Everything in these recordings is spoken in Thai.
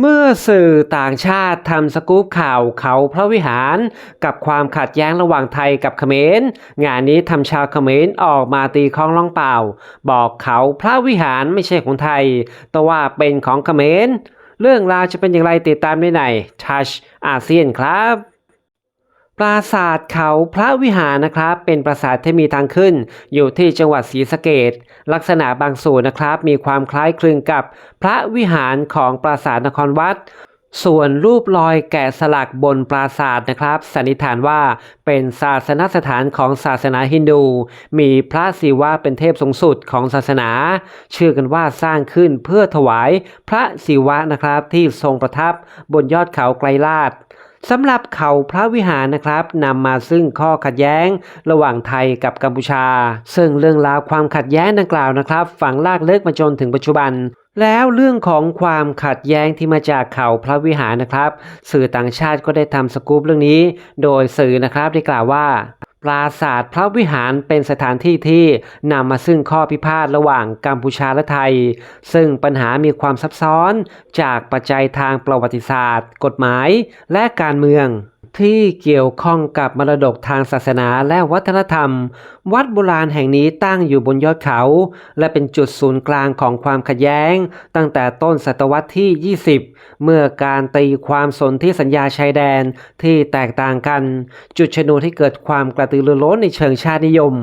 เมื่อสื่อต่างชาติทำสกู๊ปข่าวเขาพระวิหาร กับความขัดแย้งระหว่างไทยกับเขมร งานนี้ทำชาวเขมรออกมาตีคล้องร่องเปล่า บอกเขาพระวิหารไม่ใช่ของไทย แต่ว่าเป็นของเขมร เรื่องราวจะเป็นอย่างไรติดตามได้ใน Touch อาเซียนครับ ปราสาทเขาพระวิหารนะครับ เป็นปราสาทที่มีทางขึ้น อยู่ที่จังหวัดศรีสะเกดลักษณะบางส่วนนะครับ มีความคล้ายคลึงกับพระวิหารของปราสาทนครวัด ส่วนรูปรอยแกะสลักบนปราสาทนะครับสันนิษฐานว่าเป็นศาสนสถานของศาสนาฮินดู มีพระศิวะเป็นเทพสูงสุดของศาสนา เชื่อกันว่าสร้างขึ้นเพื่อถวายพระศิวะนะครับที่ทรงประทับ บนยอดเขาไกรลาด สำหรับเขาพระวิหารนะครับนำมาซึ่งข้อขัดแย้ง ระหว่างไทยกับกัมพูชา ซึ่งเรื่องราวความขัดแย้งดังกล่าวนะครับ ฝังลากเลิกมาจนถึงปัจจุบันแล้วเรื่องของความขัดแย้งที่มาจากเขาพระวิหารนะครับ สื่อต่างชาติก็ได้ทำสกู๊ปเรื่องนี้ โดยสื่อนะครับได้กล่าวว่า ปราสาทพระวิหารเป็นสถานที่ที่นำมาซึ่งข้อพิพาทระหว่างกัมพูชาและไทย ซึ่งปัญหามีความซับซ้อนจากปัจจัยทางประวัติศาสตร์ กฎหมาย และการเมือง ที่เกี่ยวข้องกับมรดกทางศาสนาและวัฒนธรรม วัดโบราณแห่งนี้ตั้งอยู่บนยอดเขา และเป็นจุดศูนย์กลางของความขัดแย้ง ตั้งแต่ต้นศตวรรษที่ 20 เมื่อการตีความสนธิสัญญาชายแดนที่แตกต่างกัน จุดชนวนให้เกิดความกระตือรือร้นในเชิงชาตินิยม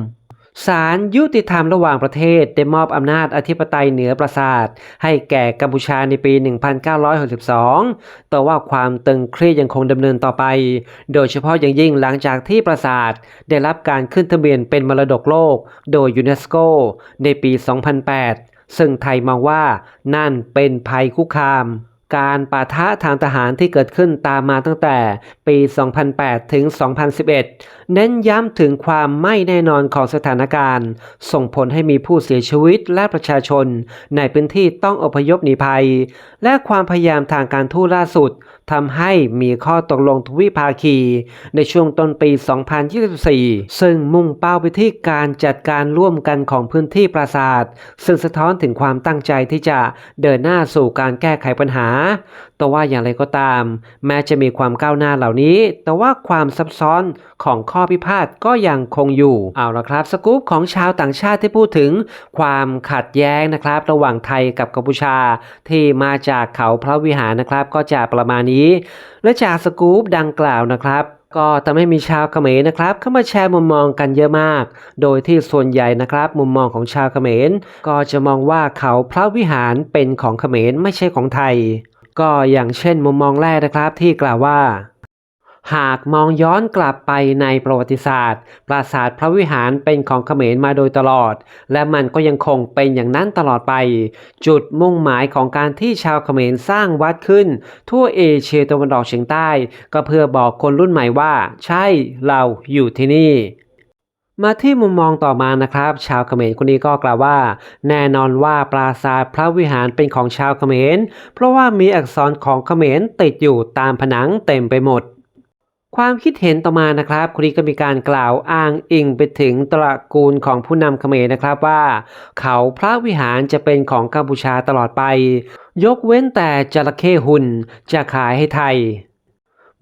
ศาลยุติธรรมระหว่างประเทศได้มอบอำนาจอธิปไตยเหนือปราสาท ให้แก่กัมพูชาในปี 1962 แต่ว่าความตึงเครียดยังคงดำเนินต่อไป โดยเฉพาะอย่างยิ่งหลังจากที่ปราสาท ได้รับการขึ้นทะเบียนเป็นมรดกโลก โดยยูเนสโกในปี 2008 ซึ่งไทยมองว่านั่นเป็นภัยคุกคาม การปะทะทางทหารที่เกิดขึ้นตามมาตั้งแต่ปี 2008 ถึง 2011 เน้นย้ำถึงความไม่แน่นอนของสถานการณ์ ส่งผลให้มีผู้เสียชีวิตและประชาชน ในพื้นที่ต้องอพยพหนีภัย และความพยายามทางการทูตล่าสุดทำให้มีข้อตกลงทวิภาคี ในช่วงต้นปี 2024 ซึ่งมุ่งเป้าไปที่การจัดการร่วมกันของพื้นที่ปราสาท ซึ่งสะท้อนถึงความตั้งใจที่จะเดินหน้าสู่การแก้ไขปัญหาแต่ว่าอย่างไรก็ตาม แม้จะมีความก้าวหน้าเหล่านี้ แต่ว่าความซับซ้อนของข้อพิพาทก็ยังคงอยู่ เอาละครับ สกู๊ปของชาวต่างชาติที่พูดถึง ความขัดแย้งนะครับ ระหว่างไทยกับกัมพูชา ที่มาจากเขาพระวิหารนะครับ ก็จะประมาณนี้ และจากสกู๊ปดังกล่าวนะครับ ก็ทำให้มีชาวเขมรนะครับเข้ามาแชร์มุมมองกันเยอะมาก โดยที่ส่วนใหญ่นะครับมุมมองของชาวเขมร ก็จะมองว่าเขาพระวิหารเป็นของเขมรไม่ใช่ของไทย ก็อย่างเช่นมุมมองแรกนะครับที่กล่าวว่า หากมองย้อนกลับไปในประวัติศาสตร์ ปราสาทพระวิหารเป็นของเขมรมาโดยตลอด และมันก็ยังคงเป็นอย่างนั้นตลอดไป จุดมุ่งหมายของการที่ชาวเขมรสร้างวัดขึ้น ทั่วเอเชียตะวันออกเฉียงใต้ ก็เพื่อบอกคนรุ่นใหม่ว่า ใช่เราอยู่ที่นี่มาที่มุมมองต่อมานะครับ ชาวเขมรคนนี้ก็กล่าวว่า แน่นอนว่าปราสาทพระวิหารเป็นของชาวเขมร เพราะว่ามีอักษรของเขมรติดอยู่ตามผนังเต็มไปหมด ความคิดเห็นต่อมานะครับคนนี้ก็มีการกล่าวอ้างอิงไปถึงตระกูลของผู้นำเขมรนะครับว่า เขาพระวิหารจะเป็นของกัมพูชาตลอดไป ยกเว้นแต่จระเข้หุ่นจะขายให้ไทย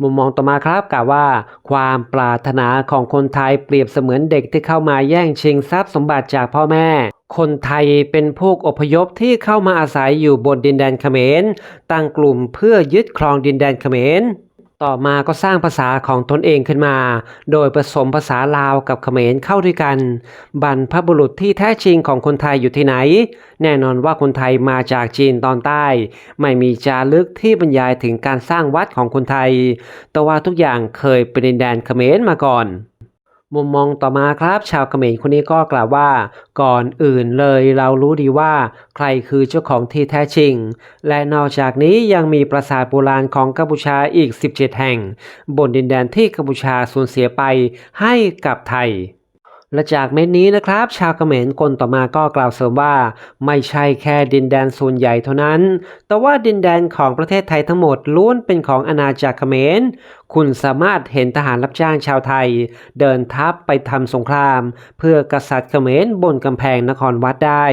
มุมมองต่อมาครับกล่าวว่า ความปรารถนาของคนไทยเปรียบเสมือนเด็กที่เข้ามาแย่งชิงทรัพย์สมบัติจากพ่อแม่ คนไทยเป็นพวกอพยพที่เข้ามาอาศัยอยู่บนดินแดนเขมรตั้งกลุ่มเพื่อยึดครองดินแดนเขมร ต่อมาก็สร้างภาษาของตนเองขึ้นมา โดยผสมภาษาลาวกับเขมรเข้าด้วยกัน บรรพบุรุษที่แท้จริงของคนไทยอยู่ที่ไหน แน่นอนว่าคนไทยมาจากจีนตอนใต้ ไม่มีจารึกที่บรรยายถึงการสร้างวัดของคนไทย แต่ว่าทุกอย่างเคยเป็นดินแดนเขมรมาก่อน มุมมองต่อมาครับ ชาวเขมรคนนี้ก็กล่าวว่า ก่อนอื่นเลยเรารู้ดีว่า ใครคือเจ้าของที่แท้จริง และนอกจากนี้ยังมีปราสาทโบราณของกัมพูชาอีก 17 แห่ง บนดินแดนที่กัมพูชาสูญเสียไปให้กับไทย และจากเม็ดนี้นะครับ ชาวเขมรคนต่อมาก็กล่าวเสริมว่า ไม่ใช่แค่ดินแดนส่วนใหญ่เท่านั้น แต่ว่าดินแดนของประเทศไทยทั้งหมดล้วนเป็นของอาณาจักรเขมร คุณสามารถเห็นทหารรับจ้างชาวไทย เดินทัพไปทำสงคราม เพื่อกษัตริย์เขมรบนกำแพงนครวัดได้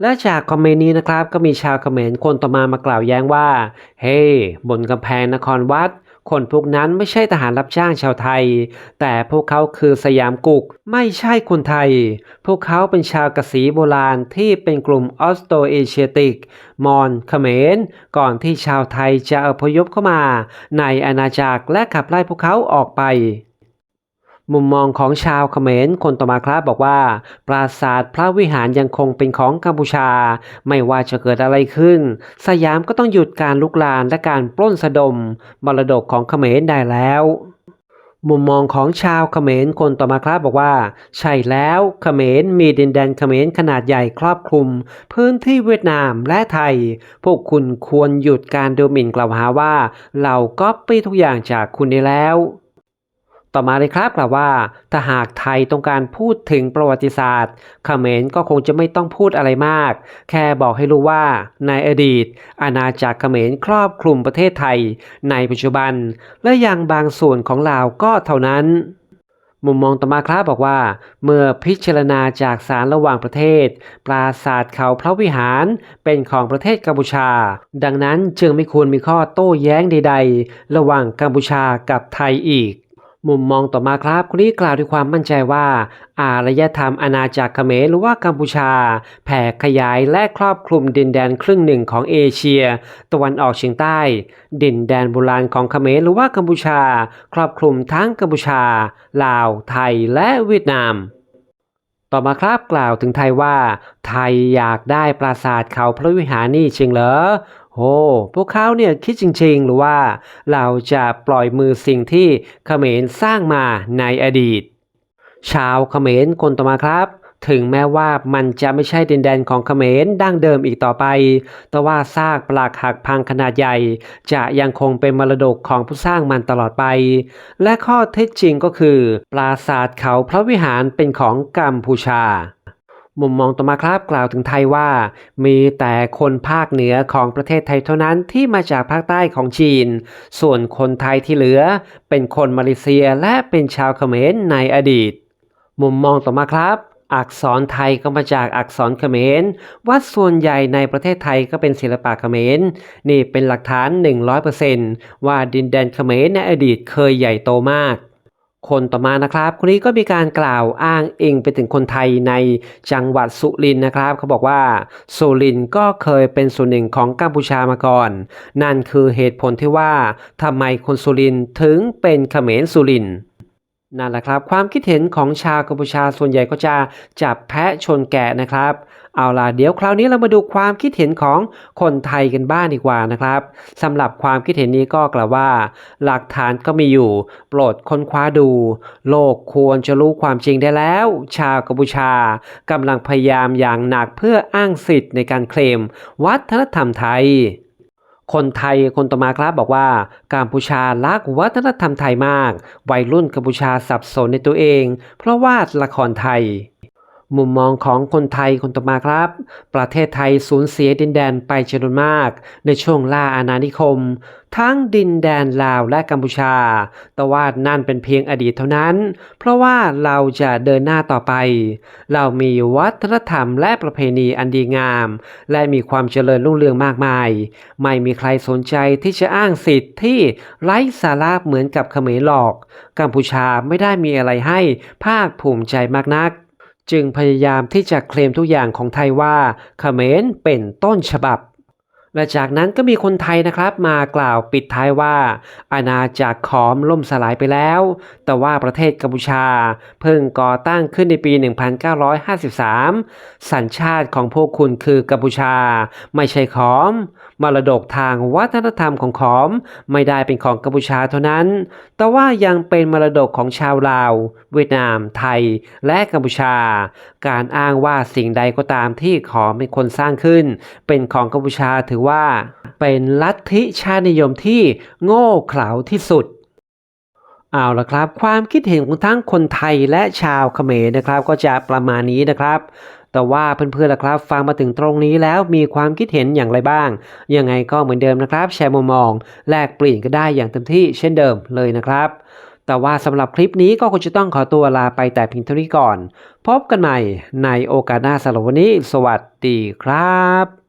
และจากคอมเมนต์นี้นะครับก็มีชาวเขมรคนต่อมามากล่าวแย้งว่า เฮ้บนกำแพงนครวัด คนพวกนั้นไม่ใช่ทหารรับจ้างชาวไทย แต่พวกเขาคือสยามกุก ไม่ใช่คนไทย พวกเขาเป็นชาวกษีโบราณที่เป็นกลุ่มออสโตเอเชียติก มอนเขมร ก่อนที่ชาวไทยจะอพยพเข้ามา ในอาณาจักรและขับไล่พวกเขาออกไป มุมมองของชาวเขมรคนต่อมาครับบอกว่า ปราสาทพระวิหารยังคงเป็นของกัมพูชา ไม่ว่าจะเกิดอะไรขึ้น สยามก็ต้องหยุดการลุกลานและการปล้นสะดมมรดกของเขมรได้แล้วมุมมองของชาวเขมรคนต่อมาครับบอกว่า ใช่แล้วเขมรมีดินแดนเขมรขนาดใหญ่ครอบคลุม พื้นที่เวียดนามและไทย พวกคุณควรหยุดการดูหมิ่นกล่าวหาว่า เราก๊อปปี้ทุกอย่างจากคุณได้แล้ว ต่อมาเลยครับกล่าวว่า ถ้าหากไทยต้องการพูดถึงประวัติศาสตร์เขมรก็คงจะไม่ต้องพูดอะไรมาก แค่บอกให้รู้ว่าในอดีต อาณาจักรเขมรครอบคลุมประเทศไทย ในปัจจุบัน และยังบางส่วนของลาวก็เท่านั้นมุมมองต่อมาครับบอกว่า เมื่อพิจารณาจากสารระหว่างประเทศ ปราสาทเขาพระวิหารเป็นของประเทศกัมพูชา ดังนั้นจึงไม่ควรมีข้อโต้แย้งใด ๆ ระหว่างกัมพูชากับไทยอีก มุมมองต่อมาครับคนนี้กล่าวด้วยความมั่นใจว่า อารยธรรมอาณาจักรเขมรหรือว่ากัมพูชา แผ่ขยายและครอบคลุมดินแดนครึ่งหนึ่งของเอเชีย ตะวันออกเฉียงใต้ ดินแดนโบราณของเขมรหรือว่ากัมพูชา ครอบคลุมทั้งกัมพูชา ลาว ไทย และเวียดนามต่อมาครับกล่าวถึงไทยว่า ไทยอยากได้ปราสาทเขาพระวิหารนี่จริงเหรอ โอ้พวกเขาเนี่ยคิดจริงๆ หรือว่าเราจะปล่อยมือสิ่งที่เขมรสร้างมาในอดีต ชาวเขมรคนต่อมาครับถึงแม้ว่ามันจะไม่ใช่ดินแดนของเขมรดั้งเดิมอีกต่อไป แต่ว่าซากปลักหักพังขนาดใหญ่ จะยังคงเป็นมรดกของผู้สร้างมันตลอดไป และข้อเท็จจริงก็คือ ปราสาทเขาพระวิหารเป็นของกัมพูชา มุมมองต่อมาครับกล่าวถึงไทยว่า มีแต่คนภาคเหนือของประเทศไทยเท่านั้นที่มาจากภาคใต้ของจีน ส่วนคนไทยที่เหลือ เป็นคนมาเลเซียและเป็นชาวเขมรในอดีต มุมมองต่อมาครับอักษรไทยก็มาจากอักษรเขมรวัดส่วนใหญ่ในประเทศไทยก็เป็นศิลปะเขมรนี่เป็นหลักฐาน 100%ว่าดินแดนเขมรในอดีตเคยใหญ่โตมาก คนต่อมานะครับคนนี้ก็มีการกล่าวอ้างอิงไปถึงคนไทยในจังหวัดสุรินทร์นะครับ เขาบอกว่าสุรินทร์ก็เคยเป็นส่วนหนึ่งของกัมพูชามาก่อน นั่นคือเหตุผลที่ว่าทำไมคนสุรินทร์ถึงเป็นเขมรสุรินทร์นั่นแหละครับ ความคิดเห็นของชาวกัมพูชาส่วนใหญ่ก็จะจับแพะชนแกะนะครับ เอาล่ะเดี๋ยวคราวนี้เรามาดูความคิดเห็นของคนไทยกันบ้างดีกว่านะครับสำหรับความคิดเห็นนี้ก็กล่าวว่า หลักฐานก็มีอยู่ โปรดค้นคว้าดู โลกควรจะรู้ความจริงได้แล้ว ชาวกัมพูชากำลังพยายามอย่างหนักเพื่ออ้างสิทธิ์ในการเคลม วัฒนธรรมไทยคนไทยคนต่อมาครับบอกว่ากัมพูชารักวัฒนธรรมไทยมาก วัยรุ่นกัมพูชาสับสนในตัวเอง เพราะว่าละครไทย มุมมองของคนไทยคนต่อมาครับ ประเทศไทยสูญเสียดินแดนไปจำนวนมาก ในช่วงล่าอาณานิคม ทั้งดินแดนลาวและกัมพูชา แต่ว่านั่นเป็นเพียงอดีตเท่านั้น เพราะว่าเราจะเดินหน้าต่อไป เรามีวัฒนธรรมและประเพณีอันดีงาม และมีความเจริญรุ่งเรืองมากมาย ไม่มีใครสนใจที่จะอ้างสิทธิ์ที่ไร้สาระเหมือนกับเขมรหรอก กัมพูชาไม่ได้มีอะไรให้ภาคภูมิใจมากนัก จึงพยายามที่จะเคลมทุกอย่างของไทยว่าเขมรเป็นต้นฉบับ และจากนั้นก็มีคนไทยนะครับมากล่าวปิดท้ายว่า อาณาจักรขอมล่มสลายไปแล้ว แต่ว่าประเทศกัมพูชา เพิ่งก่อตั้งขึ้นในปี 1953 สัญชาติของพวกคุณคือกัมพูชา ไม่ใช่ขอม มรดกทางวัฒนธรรมของขอม ไม่ได้เป็นของกัมพูชาเท่านั้น แต่ว่ายังเป็นมรดกของชาวลาว เวียดนาม ไทย และกัมพูชา การอ้างว่าสิ่งใดก็ตามที่ขอมเป็นคนสร้างขึ้น เป็นของกัมพูชาถือว่าเป็นลัทธิชาตินิยมที่โง่เขลาที่สุดเอาละครับ ความคิดเห็นของทั้งคนไทยและชาวเขมรนะครับ ก็จะประมาณนี้นะครับ แต่ว่าเพื่อนๆล่ะครับ ฟังมาถึงตรงนี้แล้วมีความคิดเห็นอย่างไรบ้าง ยังไงก็เหมือนเดิมนะครับ แชร์มุมมอง แลกเปลี่ยนก็ได้อย่างเต็มที่เช่นเดิมเลยนะครับ แต่ว่าสำหรับคลิปนี้ก็คงจะต้องขอตัวลาไปแต่เพียงเท่านี้ก่อน พบกันใหม่ในโอกาสหน้าสำหรับวันนี้ สวัสดีครับ